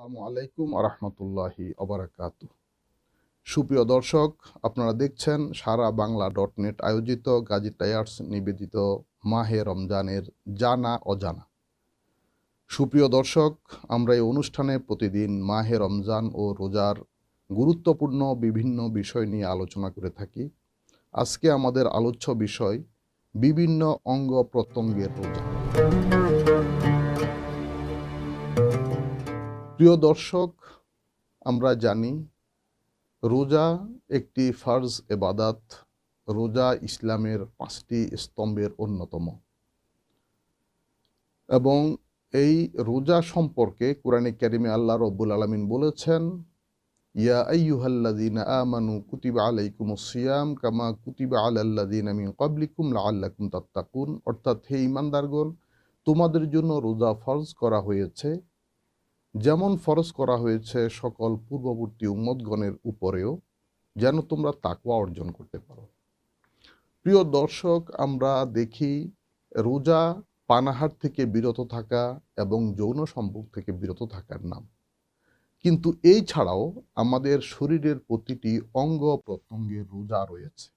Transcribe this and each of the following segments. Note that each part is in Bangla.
আসসালামু আলাইকুম আরহামতুল্লাহি অবরাকাত সুপ্রিয় দর্শক, আপনারা দেখছেন সারা বাংলা ডট নেট আয়োজিত গাজী টায়ার্স নিবেদিত মাহে রমজানের জানা অজানা। সুপ্রিয় দর্শক, আমরা এই অনুষ্ঠানে প্রতিদিন মাহে রমজান ও রোজার গুরুত্বপূর্ণ বিভিন্ন বিষয় নিয়ে আলোচনা করে থাকি। আজকে আমাদের আলোচ্য বিষয় বিভিন্ন অঙ্গ প্রত্যঙ্গের রোজা। প্রিয় দর্শক, আমরা জানি রোজা একটি ফার্জ এবাদাত রোজা ইসলামের পাঁচটি স্তম্ভের অন্যতম। এবং এই রোজা সম্পর্কে কোরআনে কারিমে আল্লাহ রব্বুল আলমিন বলেছেন, ইয়া আইয়ুহাল্লাযীনা আমানু কুতিবা আলাইকুমুস সিয়াম কামা কুতিবা আলাল্লাযীনা মিন ক্বাবলিকুম লাআল্লাকুম তাত্তাকুন। অর্থাৎ, হে ঈমানদারগণ, তোমাদের জন্য রোজা ফরজ করা হয়েছে। যেমন ফরজ করা হয়েছে সকল পূর্ববর্তী উম্মতগণের উপরেও, যেন তোমরা তাকওয়া অর্জন করতে পারো। প্রিয় দর্শক, আমরা দেখি রোজা পানাহার থেকে বিরত থাকা এবং যৌন সম্পর্ক থেকে বিরত থাকার নাম। কিন্তু এই ছাড়াও আমাদের শরীরের প্রতিটি অঙ্গ প্রত্যঙ্গের রোজা রয়েছে।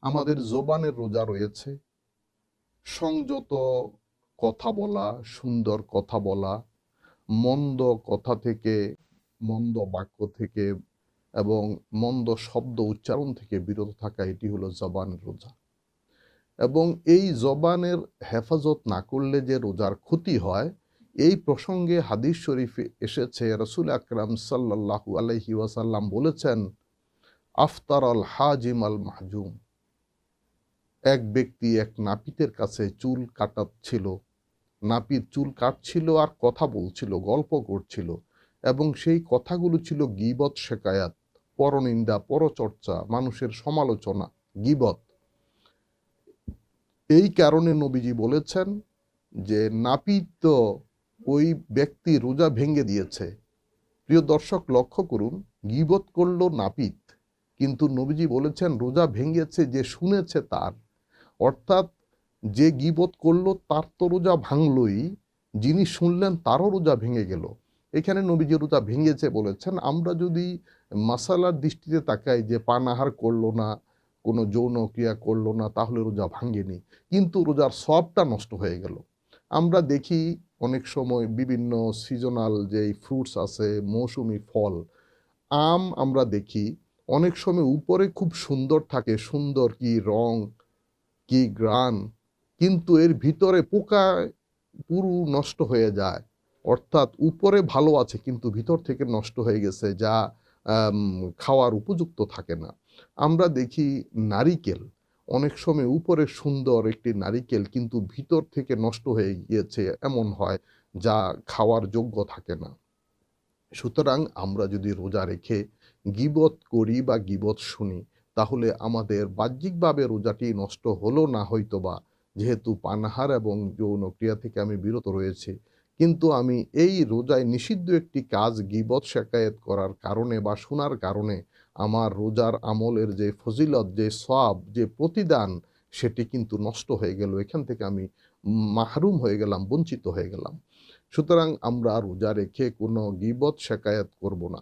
আমাদের জোবানের রোজা রয়েছে। সংযত কথা বলা, সুন্দর কথা বলা মন্দ কথা থেকে, মন্দ বাক্য থেকে এবং মন্দ শব্দ উচ্চারণ থেকে বিরত থাকা, এটি হলো জবানের রোজা। এবং এই জবানের হেফাজত না করলে যে রোজার ক্ষতি হয়, এই প্রসঙ্গে হাদিস শরীফে এসেছে, রসুল আকরাম সাল্লাহু আলহি ওয়াসাল্লাম বলেছেন আফতার আল হাজিম আল মাহজুম। এক ব্যক্তি এক নাপিতের কাছে চুল কাটাচ্ছিল নাপিত চুল কাটছিল আর কথা বলছিল, গল্প করছিল এবং সেই কথাগুলো ছিল গিবত, শেকায়াত, পরনিন্দা, পরচর্চা, মানুষের সমালোচনা, গিবত। এই কারণে নবীজি বলেছেন যে নাপিত তো ওই ব্যক্তি রোজা ভেঙে দিয়েছে। প্রিয় দর্শক, লক্ষ্য করুন, গিবত করল নাপিত, কিন্তু নবীজি বলেছেন রোজা ভেঙেছে যে শুনেছে তার। অর্থাৎ যে গিবত করল, তার তো রোজা ভাঙলই। যিনি শুনলেন, তারও রোজা ভেঙে গেল। এখানে নবীজি রোজা ভেঙেছে বলেছেন, আমরা যদি মাসালার দৃষ্টিতে তাকাই যে পানাহার করল না, কোনো যৌন ক্রিয়া করল না, তাহলে রোজা ভাঙেনি। কিন্তু রোজার সবটা নষ্ট হয়ে গেল। আমরা দেখি অনেক সময় বিভিন্ন সিজনাল যেই ফ্রুটস আছে, মৌসুমি ফল, আম আমরা দেখি অনেক সময় উপরে খুব সুন্দর থাকে, সুন্দর কি রং, কি গ্রান কিন্তু এর ভিতরে পোকা পুরু নষ্ট হয়ে যায়। অর্থাৎ উপরে ভালো আছে, কিন্তু ভিতর থেকে নষ্ট হয়ে গেছে, যা খাওয়ার উপযুক্ত থাকে না। আমরা দেখি নারিকেল। অনেক সময় উপরে সুন্দর একটি নারিকেল, কিন্তু ভিতর থেকে নষ্ট হয়ে গিয়েছে, এমন হয়, যা খাওয়ার যোগ্য থাকে না। সুতরাং আমরা যদি রোজা রেখে গিবত করি বা গিবত শুনি, তাহলে আমাদের বাহ্যিকভাবে রোজাটি নষ্ট হলো না, হয়তোবা যেহেতু পানহার এবং যৌন ক্রিয়া থেকে আমি বিরত রয়েছি, কিন্তু আমি এই রোজায় নিষিদ্ধ একটি কাজ গিবত শেকায়েত করার কারণে বা শোনার কারণে আমার রোজার আমলের যে ফজিলত, যে সব যে প্রতিদান, সেটি কিন্তু নষ্ট হয়ে গেল। এখান থেকে আমি মাহরুম হয়ে গেলাম, বঞ্চিত হয়ে গেলাম। সুতরাং আমরা রোজা রেখে কোনো গিবত শেকায়াত করব না।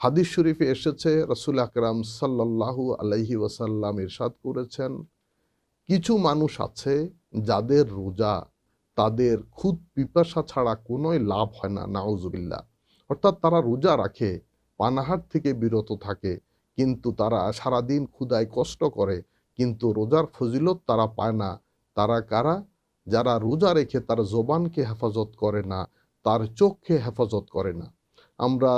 হাদিস শরীফে এসেছে, রসুল আকরাম সাল্লাহু আলাইহি ওয়াসাল্লাম ইরশাদ করেছেন, কিছু মানুষ আছে যাদের রোজা, তাদের খুদ পিপাসা ছাড়া কোনোই লাভ হয় না নাউজুবিল্লা অর্থাৎ তারা রোজা রাখে, পানাহার থেকে বিরত থাকে, কিন্তু তারা সারাদিন ক্ষুদায় কষ্ট করে, কিন্তু রোজার ফজিলত তারা পায় না। তারা কারা? যারা রোজা রেখে তার জবানকে হেফাজত করে না, তার চোখকে হেফাজত করে না। আমরা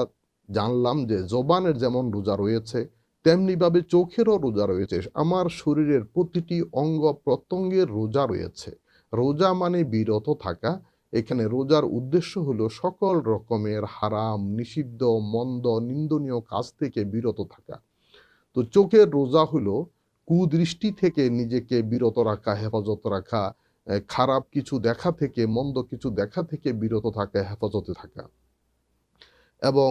জানলাম যে জবানের যেমন রোজা রয়েছে তেমনিভাবে চোখেরও রোজা রয়েছে। আমার শরীরের প্রতিটি অঙ্গ প্রত্যঙ্গের রোজা রয়েছে। রোজা মানে বিরত থাকা। এখানে রোজার উদ্দেশ্য হলো সকল রকমের হারাম, নিষিদ্ধ, মন্দ, নিন্দনীয় কাজ থেকে বিরত থাকা। তো চোখের রোজা হলো কুদৃষ্টি থেকে নিজেকে বিরত রাখা, হেফাজত রাখা খারাপ কিছু দেখা থেকে, মন্দ কিছু দেখা থেকে বিরত থাকা, হেফাজতে থাকা। এবং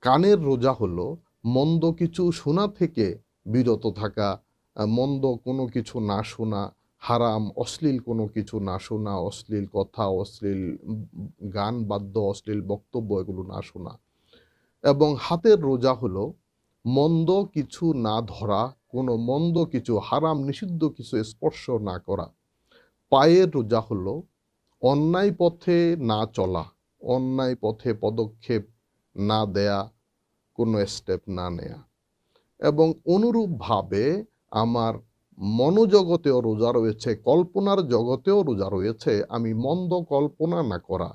কানের রোজা হলো মন্দ কিছু শোনা থেকে বিরত থাকা মন্দ কোনো কিছু না শোনা, হারাম, অশ্লীল কোনো কিছু না শোনা, অশ্লীল কথা, অশ্লীল গান, বাদ্য, অশ্লীল বক্তব্য এগুলো না শোনা। এবং হাতের রোজা হলো মন্দ কিছু না ধরা, কোনো মন্দ কিছু, হারাম, নিষিদ্ধ কিছু স্পর্শ না করা। পায়ের রোজা হলো অন্যায় পথে না চলা, অন্যায় পথে পদক্ষেপ না দেয়া কোনো স্টেপ না নেয়া। এবং অনুরূপভাবে আমার মনোজগতেও রোজা রয়েছে, কল্পনার জগতেও রোজা রয়েছে, আমি মন্দ কল্পনা না করা,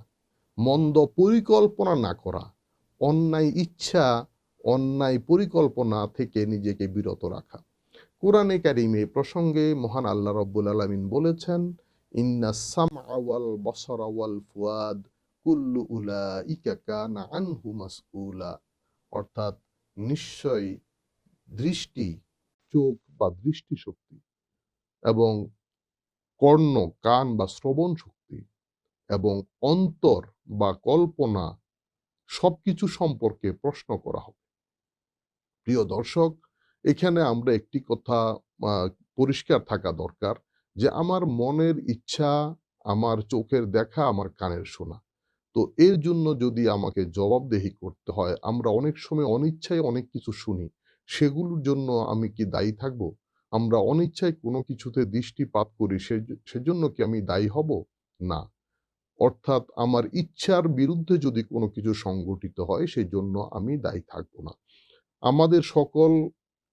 মন্দ পরিকল্পনা না করা, অন্যায় ইচ্ছা, অন্যায় পরিকল্পনা থেকে নিজেকে বিরত রাখা। কোরআনে কারিমে প্রসঙ্গে মহান আল্লাহ রব্বুল আলমিন বলেছেন, ইন্না সামআ ওয়াল বসরা ওয়াল ফুয়াদ, কুল্লু উলাইকা কানা আনহু মাসউলা। অর্থাৎ নিশ্চয়ই দৃষ্টি, চোখ বা দৃষ্টি শক্তি এবং কর্ণ, কান বা শ্রবণ শক্তি এবং অন্তর বা কল্পনা সবকিছু সম্পর্কে প্রশ্ন করা হবে। প্রিয় দর্শক, এখানে আমরা একটি কথা পরিষ্কার থাকা দরকার যে আমার মনের ইচ্ছা, আমার চোখের দেখা, আমার কানের শোনা। তো এর জন্য যদি আমাকে জবাবদেহি করতে হয়, আমরা অনেক সময় অনিচ্ছায় অনেক কিছু শুনি। সেগুলোর জন্য আমি কি দায়ী থাকব? আমরা অনিচ্ছায় কোনো কিছুতে দৃষ্টিপাত করি সেজন্য কি আমি দায়ী হব? না। অর্থাৎ আমার ইচ্ছার বিরুদ্ধে যদি কোনো কিছু সংগঠিত হয় সেই জন্য আমি দায়ী থাকব না। আমাদের সকল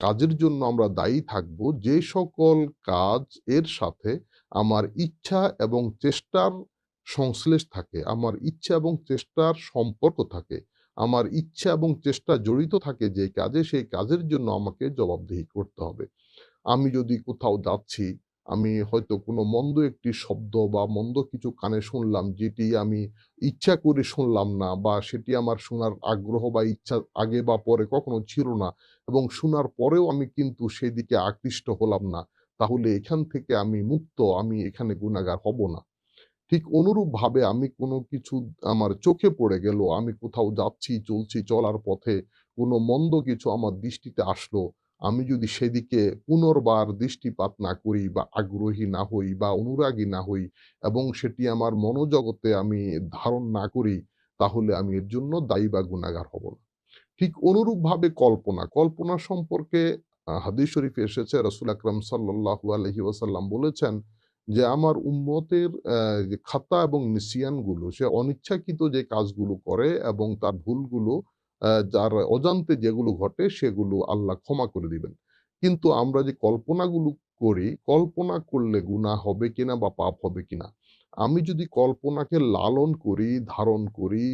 কাজের জন্য আমরা দায়ী থাকব, যে সকল কাজ এর সাথে আমার ইচ্ছা এবং চেষ্টার সংশ্লেষ থাকে, আমার ইচ্ছা এবং চেষ্টার সম্পর্ক থাকে, আমার ইচ্ছা এবং চেষ্টা জড়িত থাকে যে কাজে, সেই কাজের জন্য আমাকে জবাবদিহি করতে হবে। আমি যদি কোথাও যাচ্ছি, আমি হয়তো কোনো মন্দ একটি শব্দ বা মন্দ কিছু কানে শুনলাম, যেটি আমি ইচ্ছা করে শুনলাম না বা সেটি আমার শোনার আগ্রহ বা ইচ্ছা আগে বা পরে কখনো ছিল না এবং শোনার পরেও আমি কিন্তু সেই দিকে আকৃষ্ট হলাম না, তাহলে এখান থেকে আমি মুক্ত, আমি এখানে গুণাগার হব না। ঠিক অনুরূপভাবে আমি কোনো কিছু আমার চোখে পড়ে গেল, আমি কোথাও যাচ্ছি, চলছি, চলার পথে কোনো মন্দ কিছু আমার দৃষ্টিতে আসলো, আমি যদি সেদিকে পুনর্বার দৃষ্টিপাত না করি বা আগ্রহী না হই বা অনুরাগী না হই এবং সেটি আমার মনোজগতে আমি ধারণ না করি, তাহলে আমি এর জন্য দায়ী বা গুণাগার হব না। ঠিক অনুরূপভাবে কল্পনা কল্পনা সম্পর্কে হাদিস শরীফে এসেছে, রসুল আকরম সাল্লাহু আলহি ওয়াসাল্লাম বলেছেন যে আমার উম্মতের যে খাতা এবং নিসিয়ানগুলো, সে অনিচ্ছাকৃত যে কাজগুলো করে এবং তার ভুলগুলো যার অজান্তে যেগুলো ঘটে সেগুলো আল্লাহ ক্ষমা করে দিবেন। কিন্তু আমরা যে কল্পনাগুলো করি, কল্পনা করলে গুণা হবে কিনা বা পাপ হবে কিনা? আমি যদি কল্পনাকে লালন করি, ধারণ করি,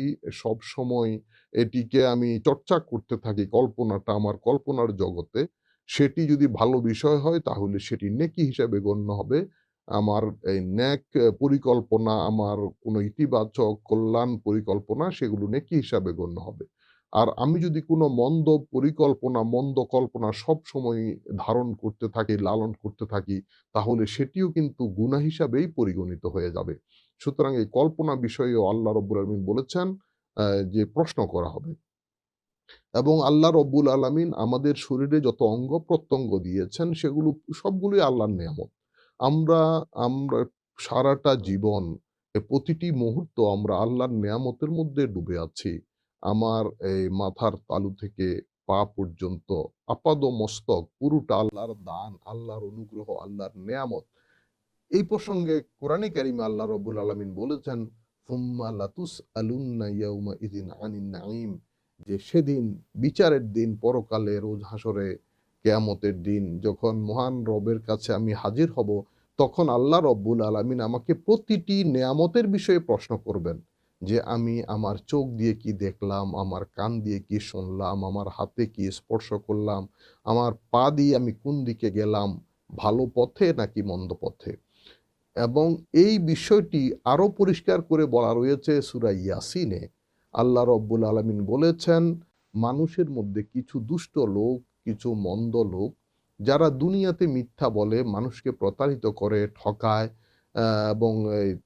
সব সময় এটিকে আমি চর্চা করতে থাকি, কল্পনাটা আমার কল্পনার জগতে, সেটি যদি ভালো বিষয় হয় তাহলে সেটি নেকি হিসাবে গণ্য হবে। আমার এই ন্যাক পরিকল্পনা, আমার কোনো ইতিবাচক কল্যাণ পরিকল্পনা সেগুলো নেকি হিসাবে গণ্য হবে। আর আমি যদি কোনো মন্দ পরিকল্পনা, মন্দ কল্পনা সব সময় ধারণ করতে থাকি, লালন করতে থাকি, তাহলে সেটিও কিন্তু গুনাহ হিসাবেই পরিগণিত হয়ে যাবে। সুতরাং এই কল্পনা বিষয়েও আল্লাহ রব্বুল আলমিন বলেছেন যে প্রশ্ন করা হবে। এবং আল্লাহ রব্বুল আলমিন আমাদের শরীরে যত অঙ্গ প্রত্যঙ্গ দিয়েছেন, সেগুলো সবগুলোই আল্লাহর নিয়ামত। আমরা আমরা সারাটা জীবন প্রতিটি মুহূর্ত আমরা আল্লাহর নিয়ামতের মধ্যে ডুবে আছি। আমার এই মাথার তালু থেকে পা পর্যন্ত আপাদ মস্তক পুরোটা আল্লাহর দান, আল্লাহর অনুগ্রহ, আল্লাহর নিয়ামত। এই প্রসঙ্গে কোরআনে কারিমে আল্লাহ রব্বুল আলমিন বলেছেন ফুম্মা লাতুস ইদিন আনিন যে সেদিন, বিচারের দিন পরকালে রোজ হাসরে কেয়ামতের দিন, যখন মহান রবের কাছে আমি হাজির হব, তখন আল্লাহ রব্বুল আলমিন আমাকে প্রতিটি নেয়ামতের বিষয়ে প্রশ্ন করবেন যে আমি আমার চোখ দিয়ে কি দেখলাম, আমার কান দিয়ে কি শুনলাম, আমার হাতে কি স্পর্শ করলাম, আমার পা দিয়ে আমি কোন দিকে গেলাম, ভালো পথে নাকি মন্দ পথে? এবং এই বিষয়টি আরও পরিষ্কার করে বলা রয়েছে সুরা ইয়াসিনে। আল্লাহ রব্বুল আলমিন বলেছেন, মানুষের মধ্যে কিছু দুষ্ট লোক কিছু মন্দ লোক যারা দুনিয়াতে মিথ্যা বলে, মানুষকে প্রতারিত করে, ঠকায় এবং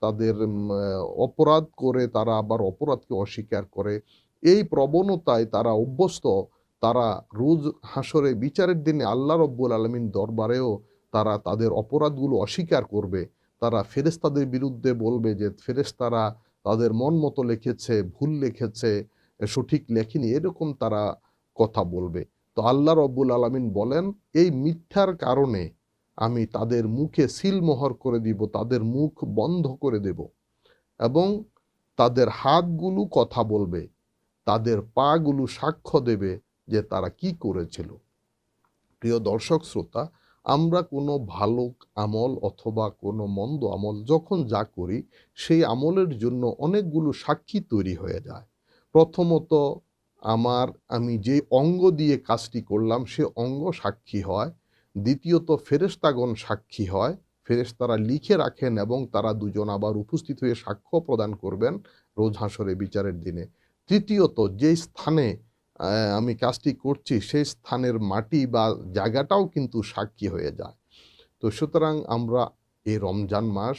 তাদের অপরাধ করে, তারা আবার অপরাধকে অস্বীকার করে, এই প্রবণতায় তারা অভ্যস্ত। তারা রোজ হাসরে, বিচারের দিনে আল্লাহ রব্বুল আলমিন দরবারেও তারা তাদের অপরাধগুলো অস্বীকার করবে। তারা ফেরেস্তাদের বিরুদ্ধে বলবে যে ফেরেস্তারা তাদের মন মতো লিখেছে, ভুল লিখেছে, সঠিক লেখেনি, এরকম তারা কথা বলবে। তো আল্লাহ রব্বুল আলমিন বলেন, এই মিথ্যার কারণে আমি তাদের মুখে সিলমোহর করে দিব, তাদের মুখ বন্ধ করে দেব এবং তাদের হাতগুলো কথা বলবে, তাদের পাগুলো সাক্ষ্য দেবে যে তারা কি করেছিল। প্রিয় দর্শক শ্রোতা, আমরা কোনো ভালো আমল অথবা কোনো মন্দ আমল যখন যা করি, সেই আমলের জন্য অনেকগুলো সাক্ষী তৈরি হয়ে যায়। প্রথমত আমার, আমি যে অঙ্গ দিয়ে কাজটি করলাম, সে অঙ্গ সাক্ষী হয়, দ্বিতীয়ত ফেরেস্তাগণ সাক্ষী হয় ফেরেস্তারা লিখে রাখেন এবং তারা দুজন আবার উপস্থিত হয়ে সাক্ষ্য প্রদান করবেন রোজ হাসরে বিচারের দিনে। তৃতীয়ত যে স্থানে আমি কাজটি করছি, সেই স্থানের মাটি বা জায়গাটাও কিন্তু সাক্ষী হয়ে যায়। তো সুতরাং আমরা এই রমজান মাস,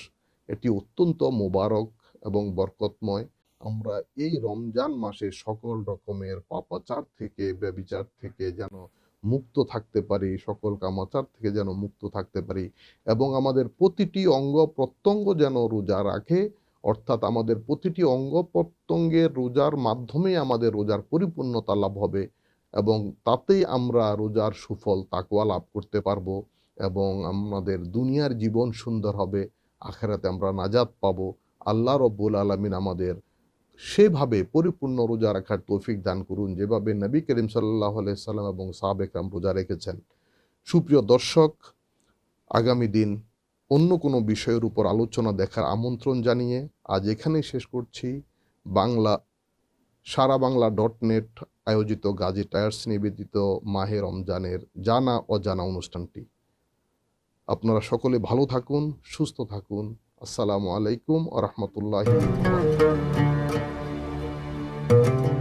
এটি অত্যন্ত মোবারক এবং বরকতময়। আমরা এই রমজান মাসে সকল রকমের পাপাচার থেকে, ব্যবিচার থেকে যেন মুক্ত থাকতে পারি, সকল কামাচার থেকে যেন মুক্ত থাকতে পারি এবং আমাদের প্রতিটি অঙ্গ প্রত্যঙ্গ যেন রোজা রাখে, অর্থাৎ আমাদের প্রতিটি অঙ্গ প্রত্যঙ্গের রোজার মাধ্যমে আমাদের রোজার পরিপূর্ণতা লাভ হবে এবং তাতেই আমরা রোজার সুফল, তাকওয়া লাভ করতে পারব এবং আমাদের দুনিয়ার জীবন সুন্দর হবে, আখেরাতে আমরা নাজাত পাবো। আল্লাহ রব্বুল আলমিন আমাদের সেভাবে পরিপূর্ণ রোজা রাখার তৌফিক দান করুন। যেভাবে নবী করিম সাল্লাহ সাল্লাম এবং সাহাবেকরাম রোজা রেখেছেন। সুপ্রিয় দর্শক, আগামী দিন অন্য কোনো বিষয়ের উপর আলোচনা দেখার আমন্ত্রণ জানিয়ে আজ এখানেই শেষ করছি। বাংলা সারা বাংলা ডট নেট আয়োজিত গাজী টায়ার্স নিবেদিত মাহে রমজানের জানা অজানা অনুষ্ঠানটি। আপনারা সকলে ভালো থাকুন, সুস্থ থাকুন। আসসালামু আলাইকুম আ রহমতুল্লাহ Thank you.